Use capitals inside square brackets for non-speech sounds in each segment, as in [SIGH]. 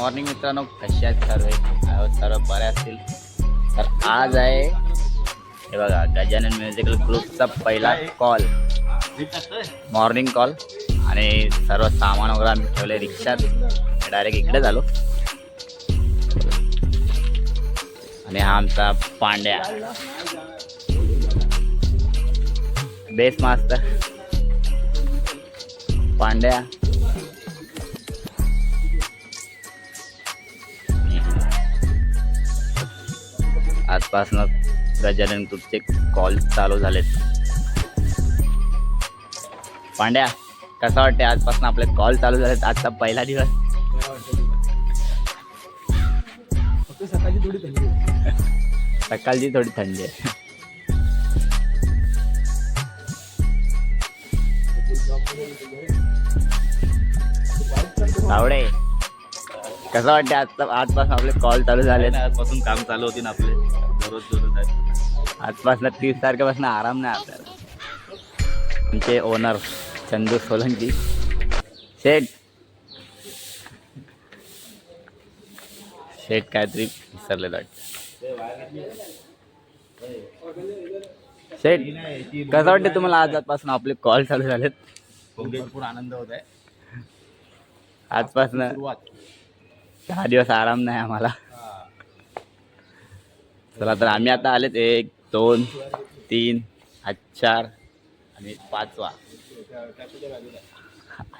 Morning मित्रांनो कसे आहेत सर्व? आहोत सर्व बरे असतील? तर आज आहे हे बघा गजानन म्युझिकल ग्रुपचा पहिला कॉल मॉर्निंग कॉल आणि सर्व सामान वगैरे आम्ही ठेवले रिक्षात. डायरेक्ट इकडे झालो. आणि हा आमचा पांड्या. बेस मास्तर. पांड्या. आजपासून गजानन ग्रुपचे कॉल चालू झालेत. पांड्या कसं वाटते आजपासून आपले कॉल चालू झालेत? आजचा पहिला दिवस. फक्त सकाळची थोडी थंडी आहे. सकाळची थोडी थंडी आहे. आवडे कसं वाटते आज आजपासून आपले कॉल चालू झालेत? आजपासून काम चालू होती ना आपले. आजपासून तीस तारखेपासून आराम नाही आपल्याला. आमचे ओनर चंदू सोलंकी. शेठ. शेठ काहीतरी विसरलेलं वाटतं. शेठ कसं वाटते तुम्हाला आजपासून आपले कॉल चालू झालेत? भरपूर आनंद होत आहे. आजपासून दहा दिवस आराम नाही आम्हाला. चला तर आम्ही आता आलेत. एक दोन तीन चार आणि पाचवा.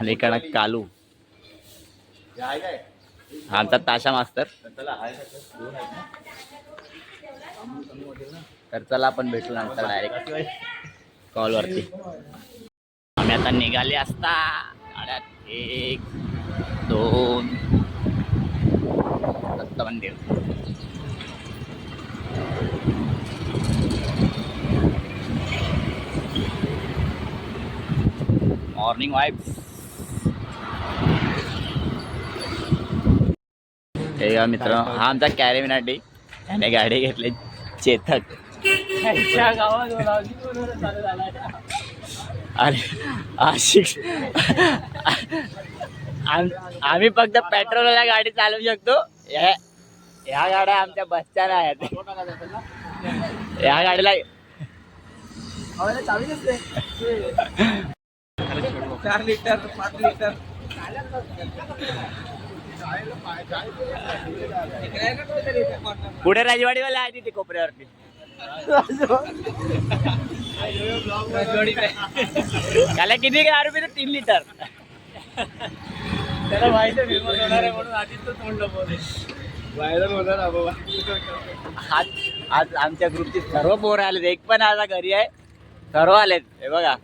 आणि इकडं कालू. आमचा ताशा मास्तर. तर चला आपण भेटू नंतर डायरेक्ट कॉलवरती आम्ही आता निघाले असता. गाड्यात एक दोन. दत्त मंदिर. मॉर्निंग हे मित्र हा आमचा कॅरेमिनाटी त्याने गाडी घेतली चेतक. आणि आशिक आम- आम्ही फक्त पेट्रोलला गाडी चालवू शकतो. ह्या गाड्या आमच्या बसच्या नाही ह्या गाडीला. चार लिटर पाच लिटर. पुढे राजवाडीवाला आहे तिथे कोपऱ्यावरती. त्याला किती दारू पितो तीन लिटर. त्याला माहिती आहे फेमस होणार आहे म्हणून आधीच तो तोंड व्हायरल होणार हा बाबा. आज आज आमच्या ग्रुपची सर्व पोरं आलेत. एक पण आता घरी आहे. सर्व आलेत. हे बघा.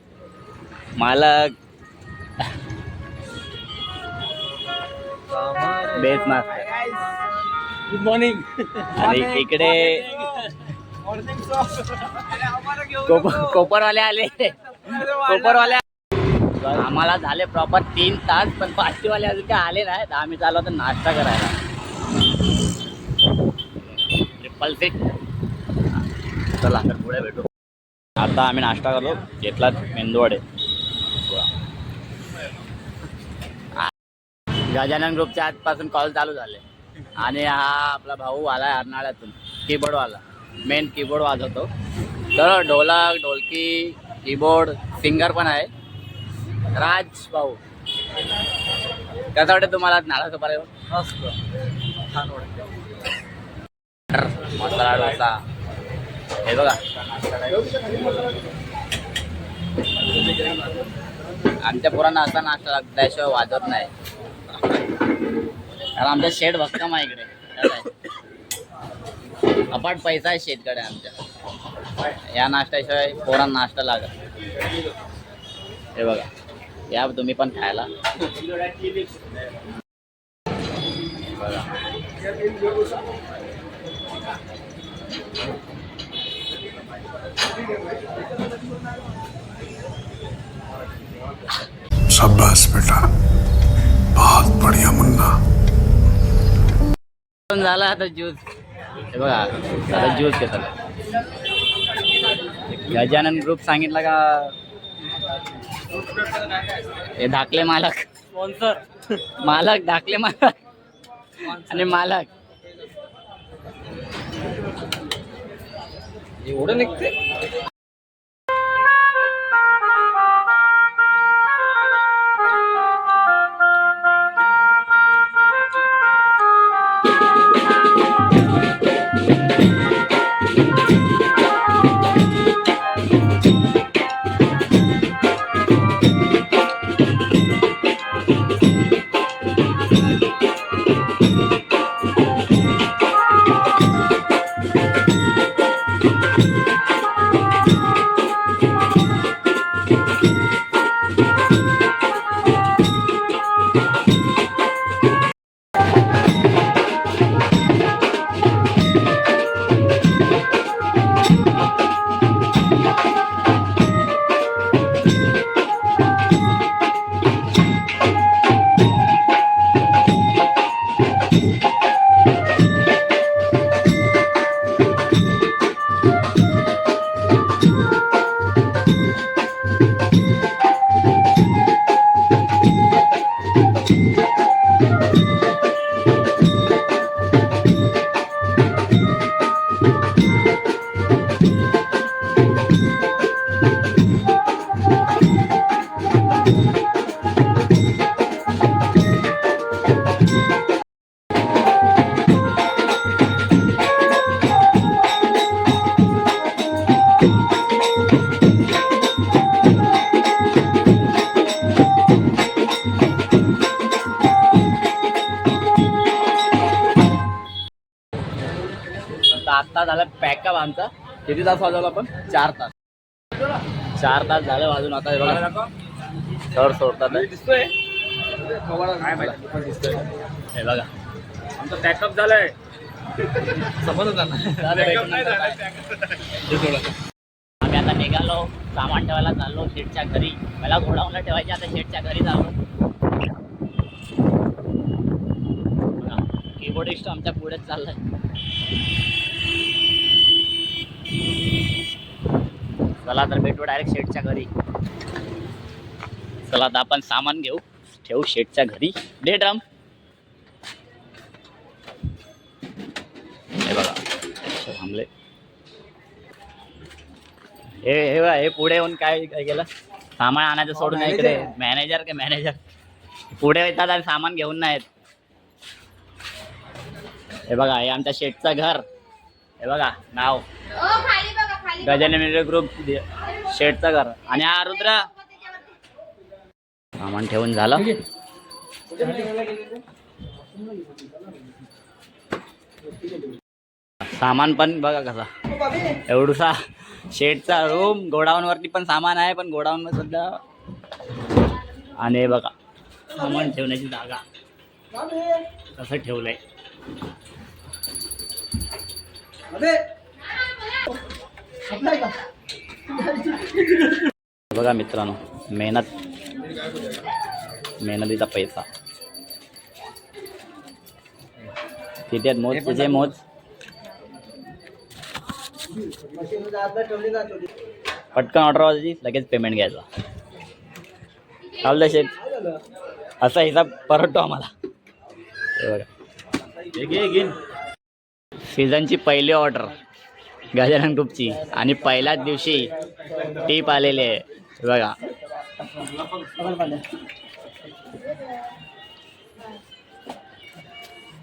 मालक बेस गुड मॉर्निंग आणि इकडे कोपरवाले आले. कोपरवाले आम्हाला झाले प्रॉपर तीन तास पण पाचशेवाले अजून काय आले नाही तर आम्ही चाललो होतो नाश्ता करायला. ट्रिपल सीट चला तर पुढे भेटू. आता आम्ही नाश्ता करलो घेतला मेंदूवडे. गजानन ग्रुपच्या आजपासून कॉल चालू झाले. आणि हा आपला भाऊ आला अर्नाळ्यातून कीबोर्डवाला मेन कीबोर्ड वाजवतो. तर ढोलक ढोलकी कीबोर्ड सिंगर पण आहे. राज भाऊ. कसं वाटतं तुम्हाला नाळा सोपारा मसाला डोसा हे बघा. आमच्या पोरांना असा नाश्ता लागतो त्याशिवाय वाजत नाही. कारण आमचा शेड भक्कम आहे इकडे. अपाट पैसा आहे शेतकडे आमच्या. या नाश्त्याशिवाय पोरांना नाश्ता लागत हे बघा. या तुम्ही पण खायला. बघा पण झाला आता ज्यूस. हे बघा आता ज्यूस घेतात. गजानन ग्रुप सांगितलं का? हे धाकले मालक. स्पॉन्सर मालक धाकले मालक. आणि मालक. एवढं निघते आमचा. किती तास वाजवला आपण? चार तास. चार तास झाले वाजून. आता हे बघा. सर सोडतात. दिसतोय. हे बघा. आमचं पॅकअप झालंय. ना आम्ही आता निघालो. सामान ठेवायला चाललो. शेटच्या घरी. मला गोडाऊनला ठेवायचे आता शेटच्या घरी चाललो कीबोर्डिस्ट आमच्या पुढेच चाललाय. चला तर भेटू डायरेक्ट शेटच्या घरी. चला आता आपण सामान घेऊ. ठेवू शेटच्या घरी. डे ड्रम हे बघा थांबले. हे हे बघा, हे पुढे येऊन काय काय केलं? सामान आणायचं सोडून manager इकडे. मॅनेजर का मॅनेजर पुढे येतात आणि सामान घेऊन नाहीत. हे बघा हे आमच्या शेटचं घर. हे बघा नाव. गजानन ग्रुप शेटचं घर. आणि हा रुद्र. सामान ठेवून झालं. सामान पण बघा कसा. एवढूसा शेडचा रूम गोडाऊन वरती पण सामान आहे पण गोडाऊन सध्या आणि बघा सामान ठेवण्याची जागा. कसं ठेवलंय. बघा मित्रांनो मेहनत. मेहनतीचा पैसा. किती आहेत मोज तुझे मोज. पटकन ऑर्डर वाजायची लगेच पेमेंट घ्यायचा. चालतं शेट असा हिसाब परवडतो आम्हाला. बघा. सीझनची पहिली ऑर्डर गजानन ग्रुपची आणि पहिल्याच दिवशी टीप आलेली आहे. बघा.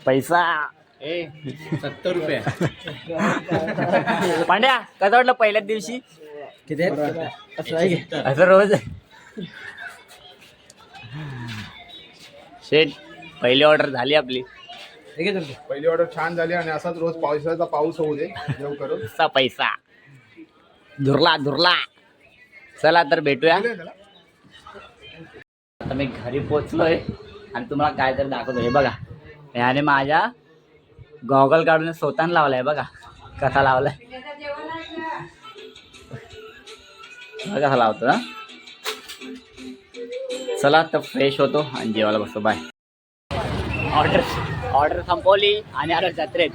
पैसा. ए सत्तर रुपये. [LAUGHS] पांड्या कसं वाटलं पहिल्याच दिवशी? किती असं रोज शेट पहिली ऑर्डर झाली आपली. पहिली ऑर्डर छान झाली आणि असाच रोज पावसाचा पाऊस होऊ दे देव करून. चा पैसा. धुरला धुरला. चला तर भेटूया. आता मी घरी पोचलोय आणि तुम्हाला काय तर दाखवतो. हे बघा. याने माझ्या गॉगल काढून स्वतःने लावलाय बघा. कसा लावलाय? बघा कसा लावतो ना चला तर फ्रेश होतो आणि जेवायला बसतो. बाय ऑर्डर ऑर्डर संपवली आणि आता जत्रेत.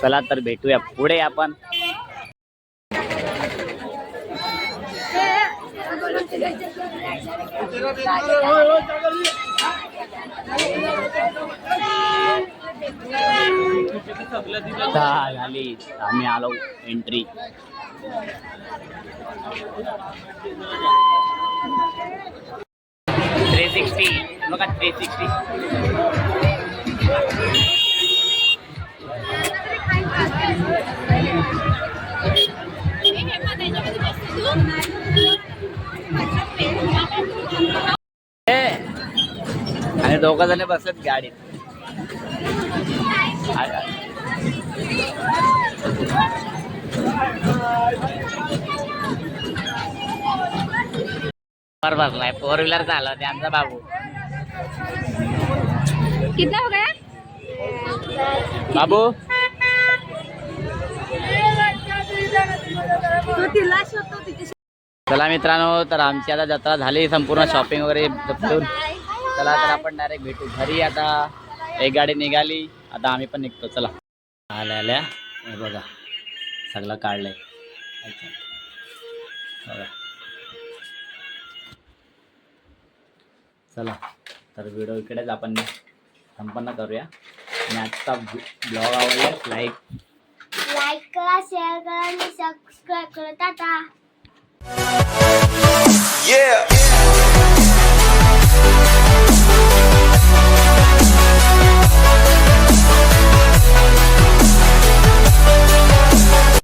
चला तर भेटूया. पुढे आपण. झाली. आम्ही आलो एंट्री थ्री सिक्स्टी बघा थ्री आणि दोघं जण बसत गाडीत. वर बसलाय फोर व्हीलर झालं त्यांचा बाबू. कितना हो गया बाबू? चला मित्रांनो तर आमची आता जत्रा झाली संपूर्ण शॉपिंग वगैरे जपून. चला तर आपण डायरेक्ट भेटू. घरी आता एक गाडी निघाली. आता आम्ही पण निघतो. चला. आल्या आल्या. हे बघा. सगळं काढलंय. बघा. चला तर व्हिडिओ इकडेच आपण संपन्न करूया. आणि आजचा ब्लॉग आवडला लाईक लाईक करा शेअर करा आणि सबस्क्राईब करा टाटा. Yeah.